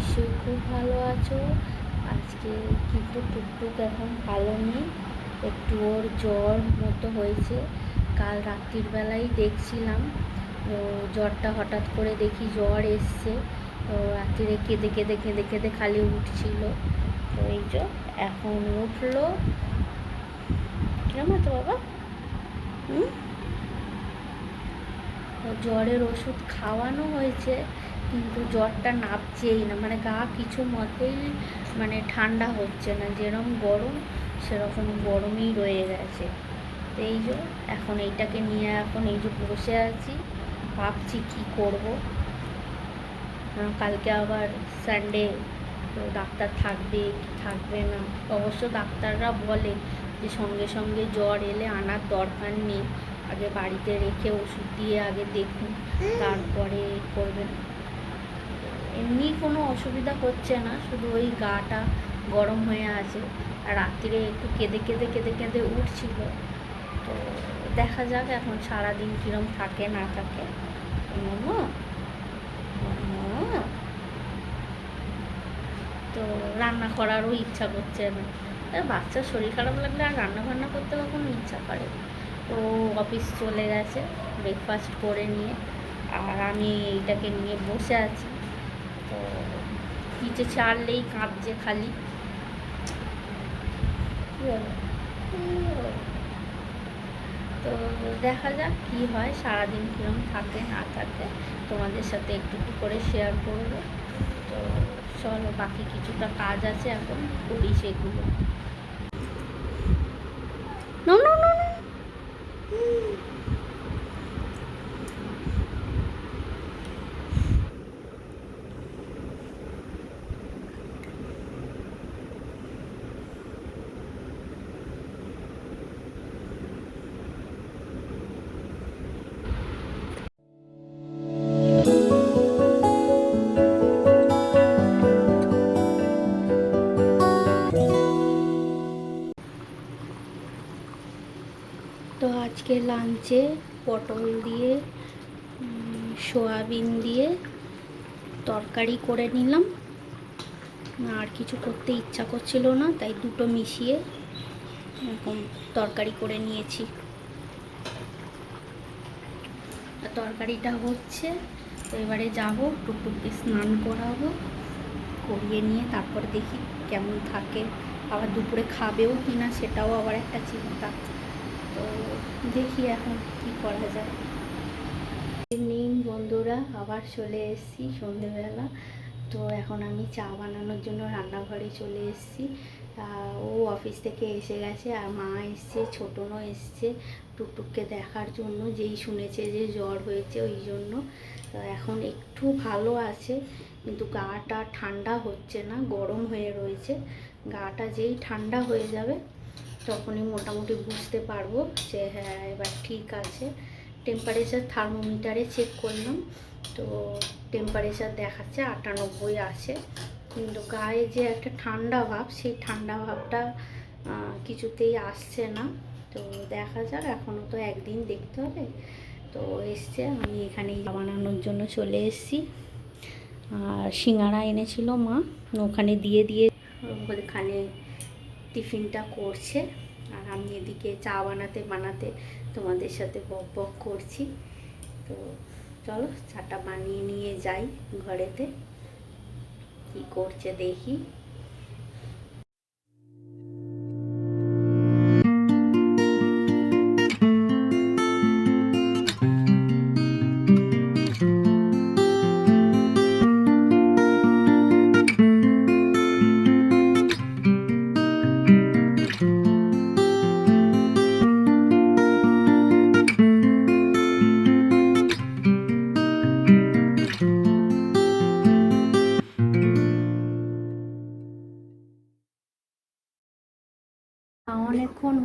নিশ্চয়ই খুব ভালো আছো। আজকে কিন্তু টুকটুক এখন ভালো নেই। একটু ওর জ্বর মতো হয়েছে। কাল রাত্রির বেলায় দেখছিলাম। জ্বরটা হঠাৎ করে দেখি জ্বর এসছে। তো রাত্রিরে কেঁদে কেঁদে কেঁদে কেঁদে খালি উঠছিল। তো এই যে এখন উঠল। কেমন আছে বাবা? জ্বরের ওষুধ খাওয়ানো হয়েছে। কিন্তু জ্বরটা নামছেই না। মানে গা কিছু মতেই মানে ঠান্ডা হচ্ছে না। যেরকম গরম, সেরকম গরমই রয়ে গেছে। তো এই যে এখন এইটাকে নিয়ে এখন এই যে বসে আছি, ভাবছি কী করব। কালকে আবার সানডে তো ডাক্তার থাকবে কি থাকবে না? অবশ্য ডাক্তাররা বলে যে সঙ্গে সঙ্গে জ্বর এলে আনার দরকার নেই। আগে বাড়িতে রেখে ওষুধ দিয়ে আগে দেখুন, তারপরে করবেন। এমনি কোনো অসুবিধা হচ্ছে না, শুধু ওই গাটা গরম হয়ে আছে আর রাত্রিরে একটু কেঁদে কেঁদে কেঁদে কেঁদে উঠছিল। তো দেখা যাক এখন সারাদিন কীরম থাকে, না থাকে। তো রান্না করারও ইচ্ছা করছে না। বাচ্চার শরীর খারাপ লাগলে আর রান্না বান্না করতে কোনো ইচ্ছা করে তো অফিস চলে গেছে ব্রেকফাস্ট করে নিয়ে। আর আমি এইটাকে নিয়ে বসে আছি। তো নিচে ছাড়লেই কাঁদছে খালি? তো দেখা যাক কি হয় সারাদিন কীরকম থাকে না থাকে তোমাদের সাথে একটু একটু করে শেয়ার করব। তো চলো বাকি কিছুটা কাজ আছে এখন করি সেগুলো। আজকে লাঞ্চে পটল দিয়ে সোয়াবিন দিয়ে তরকারি করে নিলাম। আর কিছু করতে ইচ্ছা করছিল না, তাই দুটো মিশিয়ে এরকম তরকারি করে নিয়েছি। তরকারিটা হচ্ছে, তো এবারে যাব, টুকটুককে স্নান করাবো, করিয়ে নিয়ে তারপর দেখি কেমন থাকে। আবার দুপুরে খাবেও কি না সেটাও আবার একটা চিন্তা। দেখি এখন কি করা যায়। ইভিনিং বন্ধুরা, আবার চলে এসেছি সন্ধেবেলা। তো এখন আমি চা বানানোর জন্য রান্নাঘরে চলে এসেছি। ও অফিস থেকে এসে গেছে আর মা এসছে, ছোটনও এসছে টুকটুককে দেখার জন্য। যেই শুনেছে যে জ্বর হয়েছে ওই জন্য। এখন একটু ভালো আছে, কিন্তু গাটা ঠান্ডা হচ্ছে না, গরম হয়ে রয়েছে। গাটা যেই ঠান্ডা হয়ে যাবে তখনই মোটামুটি বুঝতে পারব যে হ্যাঁ এবার ঠিক আছে। টেম্পারেচার থার্মোমিটারে চেক করলাম, তো টেম্পারেচার দেখাচ্ছে আটানব্বই আছে। কিন্তু গায়ে যে একটা ঠান্ডা ভাব, সেই ঠান্ডা ভাবটা কিছুতেই আসছে না। তো দেখা যাক এখনও তো একদিন দেখতে হবে। তো এসছে, আমি এখানে বানানোর জন্য চলে এসেছি। আর সিঙ্গারা এনেছিল মা, ওখানে দিয়ে দিয়ে ওখানে টিফিনটা করছে। আর আমি এদিকে চা বানাতে বানাতে তোমাদের সাথে বক বক করছি। তো চলো, চাটা বানিয়ে নিয়ে যাই ঘরেতে। কি করছে দেখি।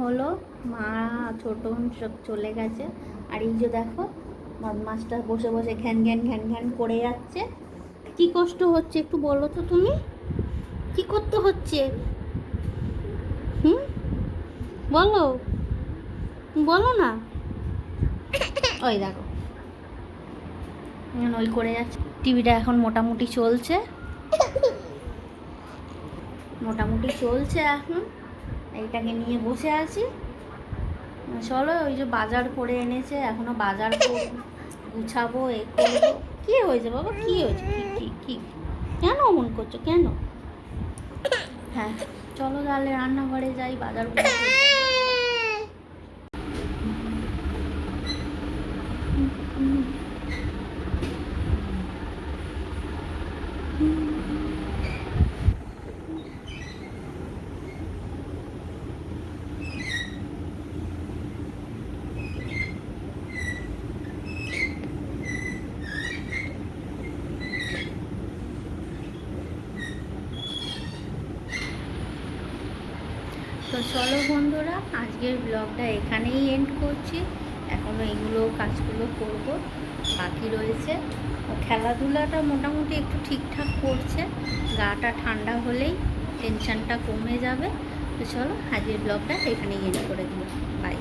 হলো, মা ছোট সব চলে গেছে। আর এই যে দেখো, বদমাসটা বসে বসে ঘ্যান ঘ্যান ঘ্যান ঘ্যান করে যাচ্ছে। কি কষ্ট হচ্ছে একটু বলো তো তুমি? কি করতে হচ্ছে? হুম? বলো। বলো না। ওই দেখো। ওই করে যাচ্ছে। টিভিটা এখন মোটামুটি চলছে। মোটামুটি চলছে এখন। এইটাকে নিয়ে বসে আছি। চলো ওই যে বাজার করে এনেছে, এখনও বাজার গুছাবো, এ করব। কি হয়েছে বাবা? কি হয়েছে? কি কি কেন মন করছ? কেন? হ্যাঁ চলো তাহলে রান্নাঘরে যাই, বাজার তো চলো বন্ধুরা, আজকের ব্লগটা এখানেই এন্ড করছি। এখনও এগুলো কাজগুলো করব, বাকি রয়েছে। খেলাধুলাটা মোটামুটি একটু ঠিকঠাক করছে, গাটা ঠান্ডা হলেই টেনশানটা কমে যাবে। তো চলো, আজকের ব্লগটা এখানেই এন্ড করে দিল বাই